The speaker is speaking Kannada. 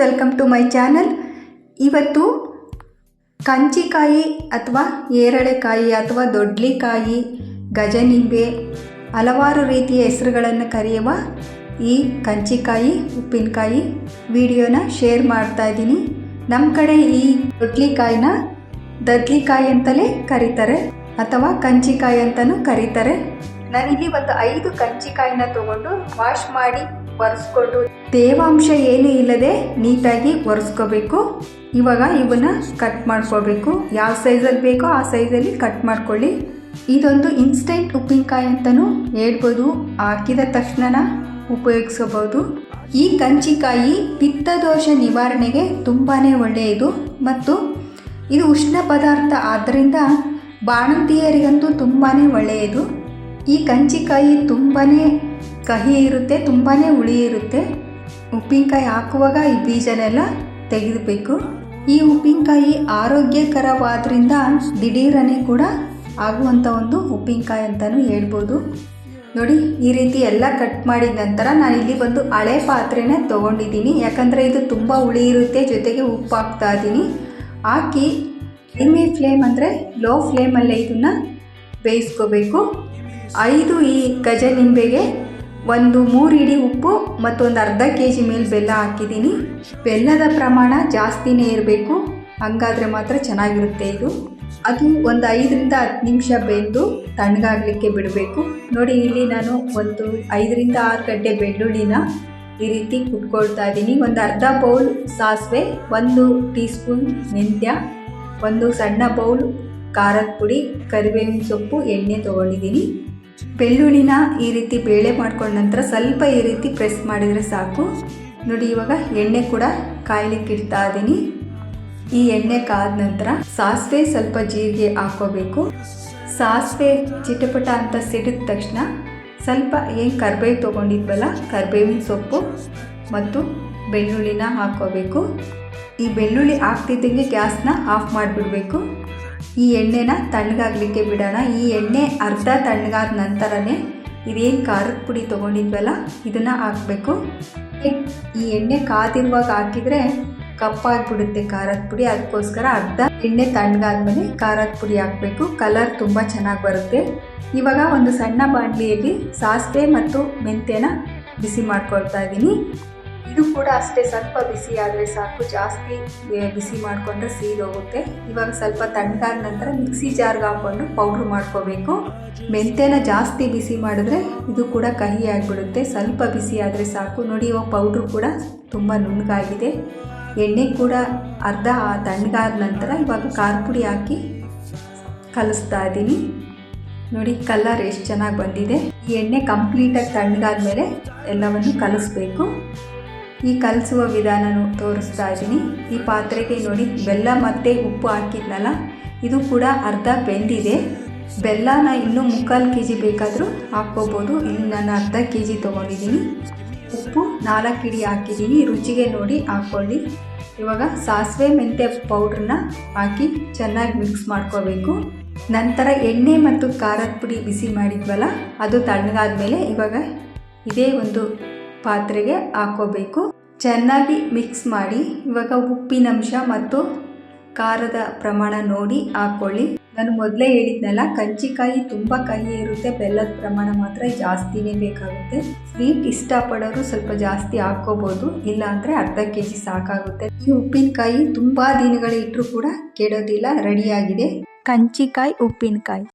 ವೆಲ್ಕಮ್ ಟು ಮೈ ಚಾನಲ್ ಇವತ್ತು ಕಂಚಿಕಾಯಿ ಅಥವಾ ಏರಳೆಕಾಯಿ ಅಥವಾ ದೊಡ್ಲಿಕಾಯಿ, ಗಜನಿಂಬೆ ಹಲವಾರು ರೀತಿಯ ಹೆಸರುಗಳನ್ನು ಕರೆಯುವ ಈ ಕಂಚಿಕಾಯಿ, ಉಪ್ಪಿನಕಾಯಿ ವಿಡಿಯೋನ ಶೇರ್ ಮಾಡ್ತಾ ಇದ್ದೀನಿ. ನಮ್ಮ ಕಡೆ ಈ ದೊಡ್ಲಿಕಾಯಿನ ದದ್ಲಿಕಾಯಿ ಅಂತಲೇ ಕರೀತಾರೆ ಅಥವಾ ಕಂಚಿಕಾಯಿ ಅಂತಲೂ ಕರೀತಾರೆ. ನಾನಿಲ್ಲಿ ಒಂದು ಐದು ಕಂಚಿಕಾಯಿನ ತಗೊಂಡು ವಾಶ್ ಮಾಡಿ ಒರೆಸ್ಕೊಂಡು. ತೇವಾಂಶ ಏನೂ ಇಲ್ಲದೆ ನೀಟಾಗಿ ಒರೆಸ್ಕೋಬೇಕು. ಇವಾಗ ಇವನ್ನ ಕಟ್ ಮಾಡ್ಕೋಬೇಕು. ಯಾವ ಸೈಜಲ್ಲಿ ಬೇಕೋ ಆ ಸೈಜಲ್ಲಿ ಕಟ್ ಮಾಡ್ಕೊಳ್ಳಿ. ಇದೊಂದು ಇನ್ಸ್ಟೆಂಟ್ ಉಪ್ಪಿನಕಾಯಿ ಅಂತಲೂ ಹೇಳ್ಬೋದು. ಹಾಕಿದ ತಕ್ಷಣ ಉಪಯೋಗಿಸಬಹುದು ಈ ಕಂಚಿಕಾಯಿ ಪಿತ್ತದೋಷ ನಿವಾರಣೆಗೆ ತುಂಬಾ ಒಳ್ಳೆಯದು. ಮತ್ತು ಇದು ಉಷ್ಣ ಪದಾರ್ಥ ಆದ್ದರಿಂದ ಬಾಣಂತಿಯರಿಗಂತೂ ತುಂಬಾ ಒಳ್ಳೆಯದು. ಈ ಕಂಚಿಕಾಯಿ ತುಂಬಾ ಕಹಿ ಇರುತ್ತೆ ತುಂಬಾ ಹುಳಿ ಇರುತ್ತೆ. ಉಪ್ಪಿನಕಾಯಿ ಹಾಕುವಾಗ ಈ ಬೀಜನೆಲ್ಲ ತೆಗೆದುಬೇಕು. ಈ ಉಪ್ಪಿನಕಾಯಿ ಆರೋಗ್ಯಕರವಾದ್ರಿಂದ ದಿಢೀರನೆ ಕೂಡ ಆಗುವಂಥ ಒಂದು ಉಪ್ಪಿನಕಾಯಿ ಅಂತಲೂ ಹೇಳ್ಬೋದು. ನೋಡಿ, ಈ ರೀತಿ ಎಲ್ಲ ಕಟ್ ಮಾಡಿದ ನಂತರ ನಾನು ಇಲ್ಲಿ ಒಂದು ಹಳೆ ಪಾತ್ರೆನ ತೊಗೊಂಡಿದ್ದೀನಿ. ಯಾಕಂದರೆ ಇದು ತುಂಬ ಹುಳಿ ಇರುತ್ತೆ, ಜೊತೆಗೆ ಉಪ್ಪು ಹಾಕ್ತಾ ಇದ್ದೀನಿ. ಹಾಕಿ ಕಡಿಮೆ ಫ್ಲೇಮ್ ಅಂದರೆ ಲೋ ಫ್ಲೇಮಲ್ಲೇ ಇದನ್ನು ಬೇಯಿಸ್ಕೋಬೇಕು. ಐದು ಈ ಗಜ ನಿಂಬೆಗೆ ಒಂದು ಮೂರು ಇಡಿ ಉಪ್ಪು ಮತ್ತು ಒಂದು ಅರ್ಧ ಕೆ ಜಿ ಮೇಲೆ ಬೆಲ್ಲ ಹಾಕಿದ್ದೀನಿ. ಬೆಲ್ಲದ ಪ್ರಮಾಣ ಜಾಸ್ತಿನೇ ಇರಬೇಕು. ಹಂಗಾದರೆ ಮಾತ್ರ ಚೆನ್ನಾಗಿರುತ್ತೆ ಇದು. ಅದು ಒಂದು ಐದರಿಂದ ಹತ್ತು ನಿಮಿಷ ಬೆಂದು ತಣ್ಣಗಾಗಲಿಕ್ಕೆ ಬಿಡಬೇಕು. ನೋಡಿ, ಇಲ್ಲಿ ನಾನು ಒಂದು ಐದರಿಂದ ಆರು ಗಂಟೆ ಬೆಳ್ಳುಳ್ಳಿನ ಈ ರೀತಿ ಕುಟ್ಕೊಳ್ತಾ ಇದ್ದೀನಿ. ಒಂದು ಅರ್ಧ ಬೌಲ್ ಸಾಸಿವೆ, ಒಂದು ಟೀ ಸ್ಪೂನ್ ಮೆಂತ್ಯ, ಒಂದು ಸಣ್ಣ ಬೌಲ್ ಖಾರದ ಪುಡಿ, ಕರಿಬೇವಿನ ಸೊಪ್ಪು, ಎಣ್ಣೆ ತೊಗೊಂಡಿದ್ದೀನಿ. ಬೆಳ್ಳುಳ್ಳಿನ ಈ ರೀತಿ ಬೇಳೆ ಮಾಡ್ಕೊಂಡ ನಂತರ ಸ್ವಲ್ಪ ಈ ರೀತಿ ಪ್ರೆಸ್ ಮಾಡಿದರೆ ಸಾಕು. ನೋಡಿ, ಇವಾಗ ಎಣ್ಣೆ ಕೂಡ ಕಾಯ್ಲಿಕ್ಕೆ ಇಡ್ತಾ ಇದ್ದೀನಿ ಈ ಎಣ್ಣೆ ಕಾದ ನಂತರ ಸಾಸಿವೆ ಸ್ವಲ್ಪ ಜೀರಿಗೆ ಹಾಕೋಬೇಕು. ಸಾಸಿವೆ ಚಿಟಪಟ ಅಂತ ಸಿಡಿದ ತಕ್ಷಣ ಸ್ವಲ್ಪ ಏನು ಕರ್ಬೇವು ತೊಗೊಂಡಿದ್ವಲ್ಲ, ಕರ್ಬೇವಿನ ಸೊಪ್ಪು ಮತ್ತು ಬೆಳ್ಳುಳ್ಳಿನ ಹಾಕೋಬೇಕು. ಈ ಬೆಳ್ಳುಳ್ಳಿ ಹಾಕ್ತಿದ್ದಂಗೆ ಗ್ಯಾಸ್ನ ಆಫ್ ಮಾಡಿಬಿಡಬೇಕು. ಈ ಎಣ್ಣೆನ ತಣ್ಣಗಾಗಲಿಕ್ಕೆ ಬಿಡೋಣ. ಈ ಎಣ್ಣೆ ಅರ್ಧ ತಣ್ಣಗಾದ ನಂತರನೇ ಇದೇನು ಖಾರದ ಪುಡಿ ತೊಗೊಂಡಿದ್ವಲ್ಲ, ಇದನ್ನು ಹಾಕಬೇಕು. ಈ ಎಣ್ಣೆ ಕಾದಿರುವಾಗ ಹಾಕಿದರೆ ಕಪ್ಪಾಗಿಬಿಡುತ್ತೆ ಖಾರದ ಪುಡಿ. ಅದಕ್ಕೋಸ್ಕರ ಅರ್ಧ ಎಣ್ಣೆ ತಣ್ಣಗಾದ್ಮೇಲೆ ಖಾರದ ಪುಡಿ ಹಾಕಬೇಕು. ಕಲರ್ ತುಂಬ ಚೆನ್ನಾಗಿ ಬರುತ್ತೆ. ಇವಾಗ ಒಂದು ಸಣ್ಣ ಬಾಣಲಿಯಲ್ಲಿ ಸಾಸಿವೆ ಮತ್ತು ಮೆಂತ್ಯನ ಬಿಸಿ ಮಾಡ್ಕೊಳ್ತಾ ಇದ್ದೀನಿ. ಇದು ಕೂಡ ಅಷ್ಟೇ ಸ್ವಲ್ಪ ಬಿಸಿ ಆದರೆ ಸಾಕು. ಜಾಸ್ತಿ ಬಿಸಿ ಮಾಡಿಕೊಂಡ್ರೆ ಸೀದೋಗುತ್ತೆ ಇವಾಗ ಸ್ವಲ್ಪ ತಣ್ಣಗಾದ ನಂತರ ಮಿಕ್ಸಿ ಜಾರ್ಗೆ ಹಾಕ್ಕೊಂಡು ಪೌಡ್ರ್ ಮಾಡ್ಕೋಬೇಕು. ಮೆಂತೆನ ಜಾಸ್ತಿ ಬಿಸಿ ಮಾಡಿದ್ರೆ ಇದು ಕೂಡ ಕಹಿ ಆಗಿಬಿಡುತ್ತೆ. ಸ್ವಲ್ಪ ಬಿಸಿ ಆದರೆ ಸಾಕು. ನೋಡಿ, ಇವಾಗ ಪೌಡ್ರ್ ಕೂಡ ತುಂಬ ನುಣ್ಣಗಾಗಿದೆ. ಎಣ್ಣೆ ಕೂಡ ಅರ್ಧ ತಣ್ಣಗಾದ ನಂತರ ಇವಾಗ ಖಾರ ಪುಡಿ ಹಾಕಿ ಕಲಿಸ್ತಾ ಇದ್ದೀನಿ. ನೋಡಿ, ಕಲರ್ ಎಷ್ಟು ಚೆನ್ನಾಗಿ ಬಂದಿದೆ. ಈ ಎಣ್ಣೆ ಕಂಪ್ಲೀಟಾಗಿ ತಣ್ಣಗಾದ ಮೇಲೆ ಎಲ್ಲವನ್ನು ಕಲಿಸ್ಬೇಕು. ಈ ಕಲಿಸುವ ವಿಧಾನನು ತೋರಿಸ್ತಾ ಇದ್ದೀನಿ. ಈ ಪಾತ್ರೆಗೆ ನೋಡಿ, ಬೆಲ್ಲ ಮತ್ತು ಉಪ್ಪು ಹಾಕಿದ್ನಲ್ಲ? ಇದು ಕೂಡ ಅರ್ಧ ಬೆಂದಿದೆ. ಬೆಲ್ಲನ ಇನ್ನೂ ಮುಕ್ಕಾಲು ಕೆ ಜಿ ಬೇಕಾದರೂ ಹಾಕ್ಕೋಬೋದು. ಇಲ್ಲಿ ನಾನು ಅರ್ಧ ಕೆ ಜಿ ತೊಗೊಂಡಿದ್ದೀನಿ. ಉಪ್ಪು ನಾಲ್ಕು ಇಡಿ ಹಾಕಿದ್ದೀನಿ. ರುಚಿಗೆ ನೋಡಿ ಹಾಕ್ಕೊಳ್ಳಿ. ಇವಾಗ ಸಾಸಿವೆ ಮೆಂತ್ಯ ಪೌಡ್ರನ್ನ ಹಾಕಿ ಚೆನ್ನಾಗಿ ಮಿಕ್ಸ್ ಮಾಡ್ಕೋಬೇಕು. ನಂತರ ಎಣ್ಣೆ ಮತ್ತು ಖಾರದ ಪುಡಿ ಬಿಸಿ ಮಾಡಿದ್ವಲ್ಲ, ಅದು ತಣ್ಣಗಾದ ಮೇಲೆ ಇವಾಗ ಇದೇ ಒಂದು ಪಾತ್ರೆಗೆ ಹಾಕೋಬೇಕು. ಚೆನ್ನಾಗಿ ಮಿಕ್ಸ್ ಮಾಡಿ ಇವಾಗ ಉಪ್ಪಿನಂಶ ಮತ್ತು ಖಾರದ ಪ್ರಮಾಣ ನೋಡಿ ಹಾಕ್ಕೊಳ್ಳಿ ನಾನು ಮೊದಲೇ ಹೇಳಿದ್ನಲ್ಲ, ಕಂಚಿಕಾಯಿ ತುಂಬ ಕಹಿ ಇರುತ್ತೆ, ಬೆಲ್ಲದ ಪ್ರಮಾಣ ಮಾತ್ರ ಜಾಸ್ತಿನೇ ಬೇಕಾಗುತ್ತೆ. ಸ್ವೀಟ್ ಇಷ್ಟಪಡೋರು ಸ್ವಲ್ಪ ಜಾಸ್ತಿ ಹಾಕ್ಕೋಬೋದು ಇಲ್ಲ ಅಂದರೆ ಅರ್ಧ ಕೆ ಜಿ ಸಾಕಾಗುತ್ತೆ. ಈ ಉಪ್ಪಿನಕಾಯಿ ತುಂಬ ದಿನಗಳ ಇಟ್ಟರು ಕೂಡ ಕೆಡೋದಿಲ್ಲ, ರೆಡಿಯಾಗಿದೆ. ಕಂಚಿಕಾಯಿ, ಉಪ್ಪಿನಕಾಯಿ.